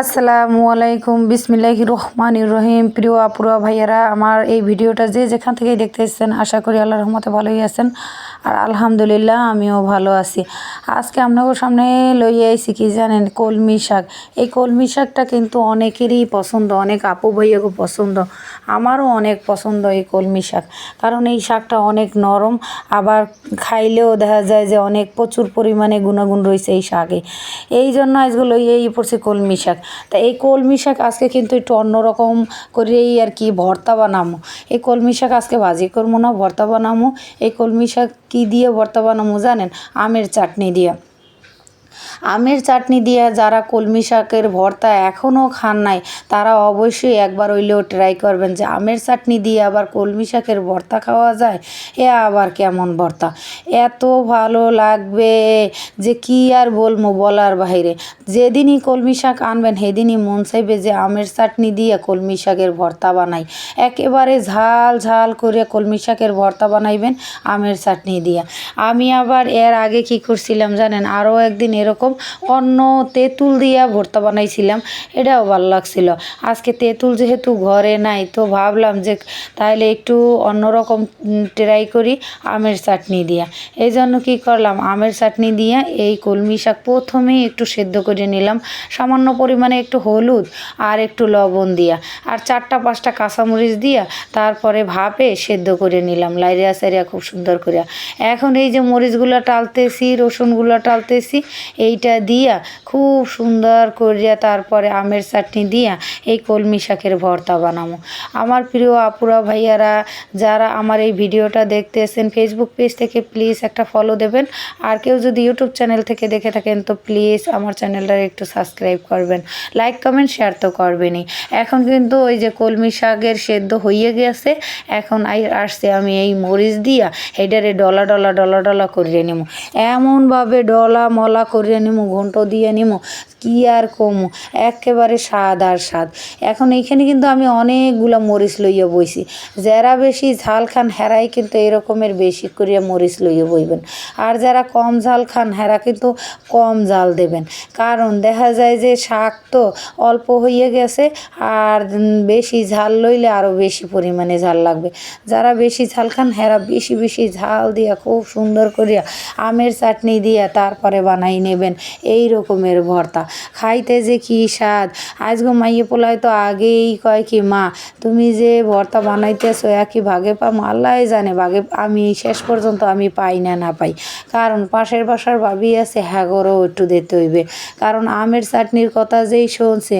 আসসালামু আলাইকুম। বিসমিল্লাহ রহমান রহিম। প্রিয় আপুরা, ভাইয়ারা, আমার এই ভিডিওটা যে যেখান থেকেই দেখতে এসেছেন আশা করি আল্লাহ রহমতে ভালোই আছেন। আর আলহামদুলিল্লাহ আমিও ভালো আছি। আজকে আপনাদের সামনে লইয়ে আইছি কি জানেন, কলমি শাক। এই কলমি শাকটা কিন্তু অনেকেরই পছন্দ, অনেক আপু ভাইয়াকে পছন্দ, আমারও অনেক পছন্দ এই কলমি শাক। কারণ এই শাকটা অনেক নরম, আবার খাইলেও দেখা যায় যে অনেক প্রচুর পরিমাণে গুণাগুণ রয়েছে এই শাকে। এই জন্য আজকে লইয়েই পড়ছে কলমি শাক। তা এই কলমি শাক আজকে কিন্তু একটু অন্যরকম করেই আর কি ভর্তা বানামো। এই কলমি শাক আজকে ভাজি করব না, ভর্তা বানামো। এই কলমি শাক কী দিয়ে ভর্তা মজা জানেন আমের চাটনি দিয়ে। আমের চাটনি দিয়ে যারা কলমি শাকের ভর্তা এখনও খান নাই, তারা অবশ্যই একবার হইলেও ট্রাই করবেন যে আমের চাটনি দিয়ে আবার কলমি শাকের ভর্তা খাওয়া যায়। এ আবার কেমন ভর্তা? এত ভালো লাগবে যে কি আর বলব বলার বাইরে যেদিনই কলমি শাক আনবেন, সেদিনই মন চাইবে যে আমের চাটনি দিয়ে কলমি শাকের ভর্তা বানাই। একেবারে ঝাল ঝাল করে কলমি শাকের ভর্তা বানাইবেন আমের চাটনি দিয়ে। আমি আবার এর আগে কি করছিলাম জানেন? আরও একদিন এরকম অন্য তেঁতুল দিয়া ভর্তা বানাইছিলাম, এটাও ভালো লাগছিল। আজকে তেঁতুল যেহেতু ঘরে নাই, তো ভাবলাম যে তাহলে একটু অন্যরকম ট্রাই করি আমের চাটনি দিয়া। এই জন্য কী করলাম, আমের চাটনি দিয়া এই কলমি শাক প্রথমেই একটু সেদ্ধ করে নিলাম, সামান্য পরিমাণে একটু হলুদ আর একটু লবণ দিয়া। আর চারটা পাঁচটা কাঁচামরিচ দিয়া তারপরে ভাপে সেদ্ধ করে নিলাম লাইরিয়া সাইরিয়া খুব সুন্দর করে এখন এই যে মরিচগুলো টালতেছি, রসুনগুলো টালতেছি এইটা দিয়া, খুব সুন্দর করিয়া তারপরে আমের চাটনি দিয়া এই কলমি শাকের ভর্তা বানাবো। আমার প্রিয় আপুরা, ভাইয়ারা, যারা আমার এই ভিডিওটা দেখতেছেন ফেসবুক পেজ থেকে প্লিজ একটা ফলো দেবেন। আর কেউ যদি ইউটিউব চ্যানেল থেকে দেখে থাকেন, তো প্লিজ আমার চ্যানেলটা একটু সাবস্ক্রাইব করবেন। লাইক কমেন্ট শেয়ার তো করবেনই। এখন কিন্তু ওই যে কলমি শাকের সেদ্ধ হয়ে গেছে। এখন আসছে আমি এই মরিচ দিয়া এটারে ডলা ডলা ডলা ডলা করিয়ে নেব। এমনভাবে ডলা মলা করিয়ে নিমু ঘন্ট দিয়ে নিমু। কি আর কমো? একেবারে স্বাদ আর স্বাদ। এখন এইখানে কিন্তু আমি অনেকগুলো মরিচ লইয়া বইছি। যারা বেশি ঝাল খান, হেরাই কিন্তু এরকমের বেশি করিয়া মরিচ লইয়া বইবেন। আর যারা কম ঝাল খান, হেরা কিন্তু কম জাল দেবেন। কারণ দেখা যায় যে শাক তো অল্প হয়ে গেছে আর বেশি ঝাল লইলে আরও বেশি পরিমাণে ঝাল লাগবে। যারা বেশি ঝাল খান, হেরা বেশি বেশি ঝাল দিয়া খুব সুন্দর করিয়া আমের চাটনি দিয়া তারপরে বানাই নেবেন। এই রকমের ভর্তা। খাইতে যে কি স্বাদ। আজগো মাইয়ে পোলায় তো আগেই কয় কি মা, তুমি যে ভর্তা বানাইতেছো একই ভাগে পা আল্লাহ জানে ভাগে, আমি শেষ পর্যন্ত আমি পাই না না পাই। কারণ পাশের বাসার ভাবি আছে হ্যাগরও একটু দিতে হইবে। কারণ আমের চাটনির কথা যেই শুনছে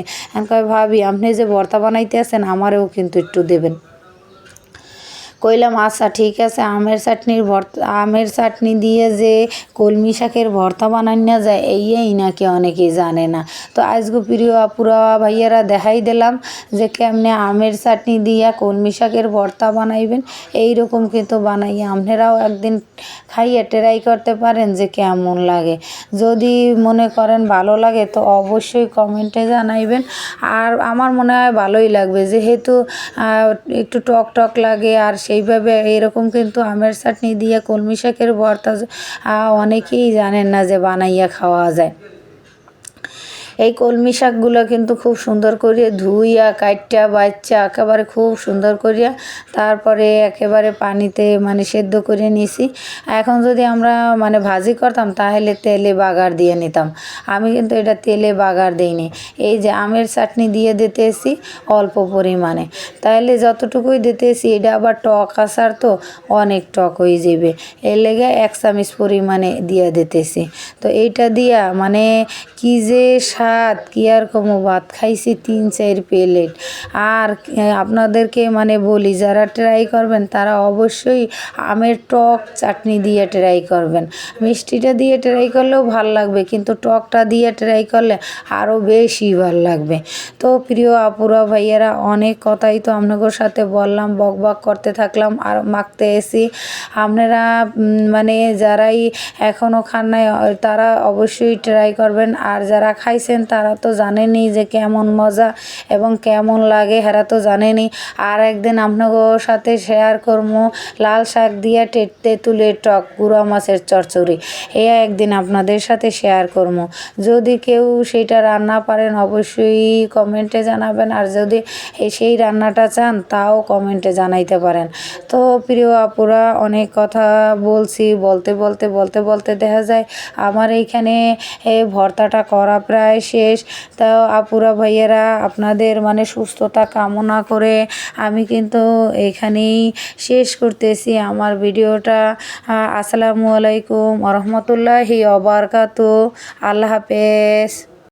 কয়, ভাবি, আপনি যে ভর্তা বানাইতে আছেন, আমারেও কিন্তু একটু দেবেন। কইলাম আচ্ছা ঠিক আছে, আমের চাটনির ভর্তা, আমের চাটনি দিয়ে যে কলমি শাকের ভর্তা বানানো যায় এই নাকি অনেকেই জানে না। তো আজকে প্রিয় আপুরা, ভাইয়ারা, দেখাই দিলাম যে কেমনে আমের চাটনি দিয়া কলমি শাকের ভর্তা বানাইবেন। এই রকম কিন্তু বানাইয়া আপনারাও একদিন খাইয়ে ট্রাই করতে পারেন যে কেমন লাগে। যদি মনে করেন ভালো লাগে, তো অবশ্যই কমেন্টে জানাইবেন। আর আমার মনে হয় ভালোই লাগবে। যেহেতু একটু টক টক লাগে, আর সেইভাবে এরকম কিন্তু আমের চাটনি দিয়ে কলমি শাকের ভর্তা অনেকেই জানেন না যে বানাইয়া খাওয়া যায়। এই কলমি শাকগুলো কিন্তু খুব সুন্দর করিয়া ধুইয়া, কাইটটা বাচ্চা একেবারে খুব সুন্দর করিয়া তারপরে একেবারে পানিতে মানে সেদ্ধ করে নিছি। এখন যদি আমরা মানে ভাজি করতাম তাহলে তেলে বাগার দিয়ে নিতাম। আমি কিন্তু এটা তেলে বাগার দিইনি। এই যে আমের চাটনি দিয়ে দিতে দিতেছি অল্প পরিমাণে। তাহলে যতটুকুই দিতেছি, এটা আবার টক আসার তো অনেক টক হয়ে যাবে এর লেগে এক চামিচ পরিমাণে দিয়ে দিতেছি। তো এইটা দিয়া মানে কি যে স্বাদ কি আর কমো, ভাত খাইছি তিন, চার প্লেট। আর আপনাদেরকে মানে বলি, যারা ট্রাই করবেন, তারা অবশ্যই আমের টক চাটনি দিয়ে ট্রাই করবেন। মিষ্টিটা দিয়ে ট্রাই করলেও ভালো লাগবে, কিন্তু টকটা দিয়ে ট্রাই করলে আরও বেশি ভালো লাগবে। তো প্রিয় আপুরা, ভাইয়েরা, অনেক কথাই তো আপনাদের সাথে বললাম, বক বক করতে থাকলাম আর মাখতে এসি আপনারা মানে যারাই এখনও খান নাই, তারা অবশ্যই ট্রাই করবেন। আর যারা খাইছেন দেখতেছেন তারা তো জানেনি যে কেমন মজা এবং কেমন লাগে, হেরা তো জানেনি। আর একদিন আপনাদের সাথে শেয়ার করব লাল শাক দিয়ে টে- তেঁতুলের টক, গুঁড়া মাছের চচ্চড়ি এ একদিন আপনাদের সাথে শেয়ার করব যদি কেউ সেটা রান্না পারেন, অবশ্যই কমেন্টে জানাবেন। আর যদি সেই রান্নাটা চান, তাও কমেন্টে জানাইতে পারেন। তো প্রিয় আপুরা, অনেক কথা বলছি, বলতে বলতে বলতে বলতে দেখা যায়, আমার এইখানে এই ভর্তাটা করা প্রায় শেষ। তাও আপুরা ভাইয়েরা, আপনাদের মানে সুস্থতা কামনা করে আমি কিন্তু এখানেই শেষ করতেছি আমার ভিডিওটা। আসসালামু আলাইকুম রহমতুল্লাহি অবরকাত আল্লাহ হাফেজ।